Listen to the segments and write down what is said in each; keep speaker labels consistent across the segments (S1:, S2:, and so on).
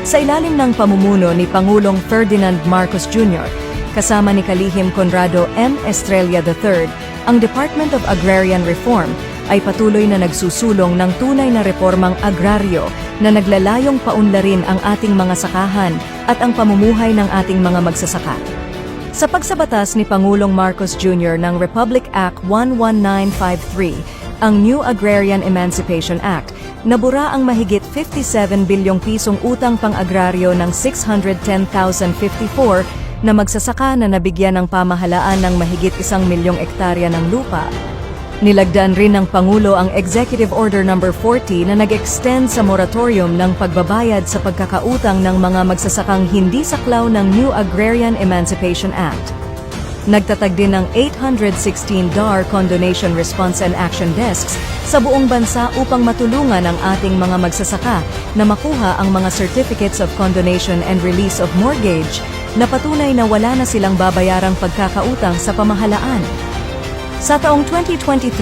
S1: Sa ilalim ng pamumuno ni Pangulong Ferdinand Marcos Jr., kasama ni Kalihim Conrado M. Estrella III, ang Department of Agrarian Reform ay patuloy na nagsusulong ng tunay na reformang agraryo na naglalayong paunlarin ang ating mga sakahan at ang pamumuhay ng ating mga magsasaka. Sa pagsabatas ni Pangulong Marcos Jr. ng Republic Act 11953, ang New Agrarian Emancipation Act, nabura ang mahigit 57 bilyong pisong utang pang-agraryo ng 610,054 na magsasaka na nabigyan ng pamahalaan ng mahigit isang milyong ektarya ng lupa. Nilagdan rin ng Pangulo ang Executive Order No. 40 na nag-extend sa moratorium ng pagbabayad sa pagkakautang ng mga magsasakang hindi saklaw ng New Agrarian Emancipation Act. Nagtatag din ng 816 DAR Condonation Response and Action Desks sa buong bansa upang matulungan ang ating mga magsasaka na makuha ang mga Certificates of Condonation and Release of Mortgage na patunay na wala na silang babayarang pagkakautang sa pamahalaan. Sa taong 2023,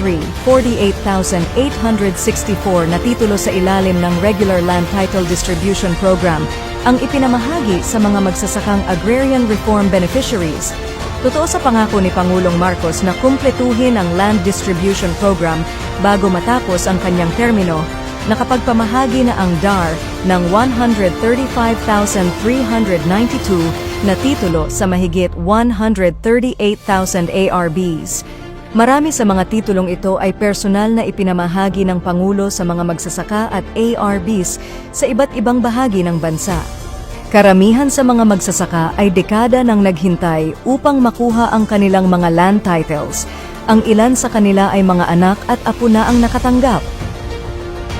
S1: 48,864 na titulo sa ilalim ng Regular Land Title Distribution Program ang ipinamahagi sa mga magsasakang agrarian reform beneficiaries. Totoo sa pangako ni Pangulong Marcos na kumpletuhin ang Land Distribution Program bago matapos ang kanyang termino, nakapagpamahagi na ang DAR ng 135,392 na titulo sa mahigit 138,000 ARBs. Marami sa mga titulong ito ay personal na ipinamahagi ng Pangulo sa mga magsasaka at ARBs sa iba't ibang bahagi ng bansa. Karamihan sa mga magsasaka ay dekada nang naghintay upang makuha ang kanilang mga land titles. Ang ilan sa kanila ay mga anak at apo na ang nakatanggap.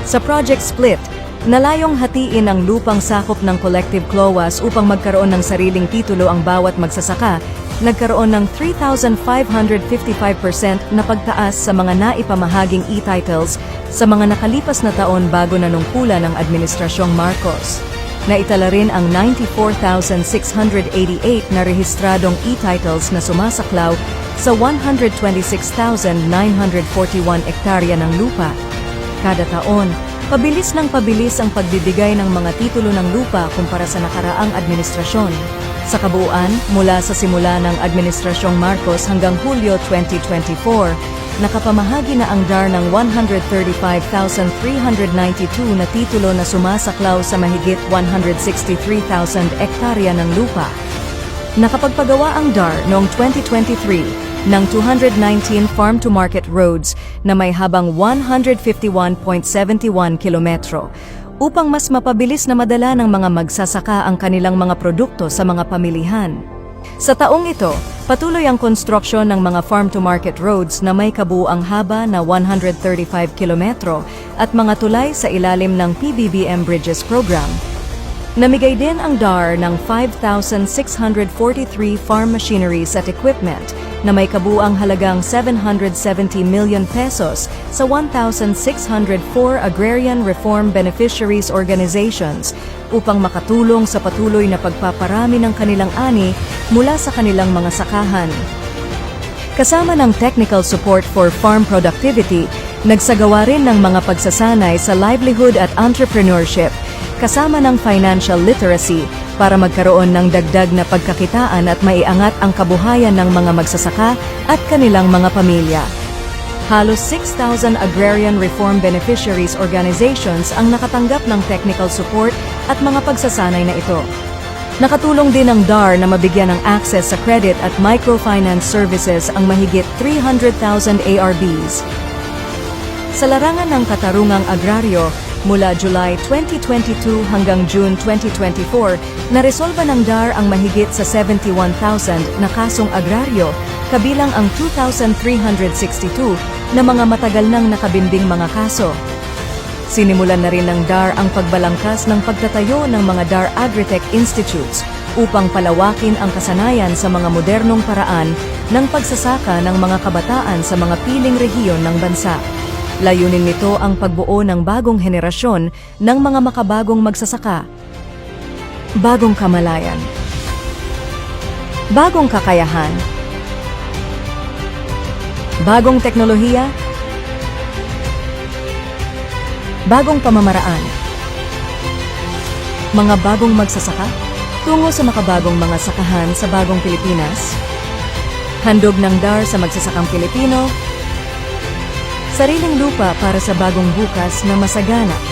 S1: Sa Project Split, nalayong hatiin ang lupang sakop ng collective CLOAS upang magkaroon ng sariling titulo ang bawat magsasaka, nagkaroon ng 3,555% na pagtaas sa mga naipamahaging e-titles sa mga nakalipas na taon bago nanungkulan ng Administrasyong Marcos. Naitala rin ang 94,688 na rehistradong e-titles na sumasaklaw sa 126,941 ektarya ng lupa. Kada taon, pabilis ng pabilis ang pagbibigay ng mga titulo ng lupa kumpara sa nakaraang administrasyon. Sa kabuuan, mula sa simula ng Administrasyong Marcos hanggang Hulyo 2024, nakapamahagi na ang DAR ng 135,392 na titulo na sumasaklaw sa mahigit 163,000 ektarya ng lupa. Nakapagpagawa ang DAR noong 2023 ng 219 farm-to-market roads na may habang 151.71 kilometro upang mas mapabilis na madala ng mga magsasaka ang kanilang mga produkto sa mga pamilihan. Sa taong ito, patuloy ang konstruksyon ng mga farm-to-market roads na may kabuang haba na 135 kilometro at mga tulay sa ilalim ng PBBM Bridges Program. Namigay din ang DAR ng 5,643 farm machineries at equipment na may kabuang halagang 770 million pesos sa 1,604 agrarian reform beneficiaries organizations upang makatulong sa patuloy na pagpaparami ng kanilang ani mula sa kanilang mga sakahan. Kasama ng technical support for farm productivity, nagsagawa rin ng mga pagsasanay sa livelihood at entrepreneurship, kasama ng financial literacy para magkaroon ng dagdag na pagkakitaan at maiangat ang kabuhayan ng mga magsasaka at kanilang mga pamilya. Halos 6,000 agrarian reform beneficiaries organizations ang nakatanggap ng technical support at mga pagsasanay na ito. Nakatulong din ang DAR na mabigyan ng access sa credit at microfinance services ang mahigit 300,000 ARBs. Sa larangan ng katarungang agraryo, mula July 2022 hanggang June 2024, naresolba ng DAR ang mahigit sa 71,000 na kasong agraryo, kabilang ang 2,362 na mga matagal nang nakabinding mga kaso. Sinimulan na rin ng DAR ang pagbalangkas ng pagtatayo ng mga DAR Agritech Institutes upang palawakin ang kasanayan sa mga modernong paraan ng pagsasaka ng mga kabataan sa mga piling rehiyon ng bansa. Layunin nito ang pagbuo ng bagong henerasyon ng mga makabagong magsasaka. Bagong kamalayan. Bagong kakayahan. Bagong teknolohiya. Bagong pamamaraan. Mga bagong magsasaka? Tungo sa makabagong mga sakahan sa bagong Pilipinas? Handog ng DAR sa magsasakang Pilipino? Sariling lupa para sa bagong bukas na masagana.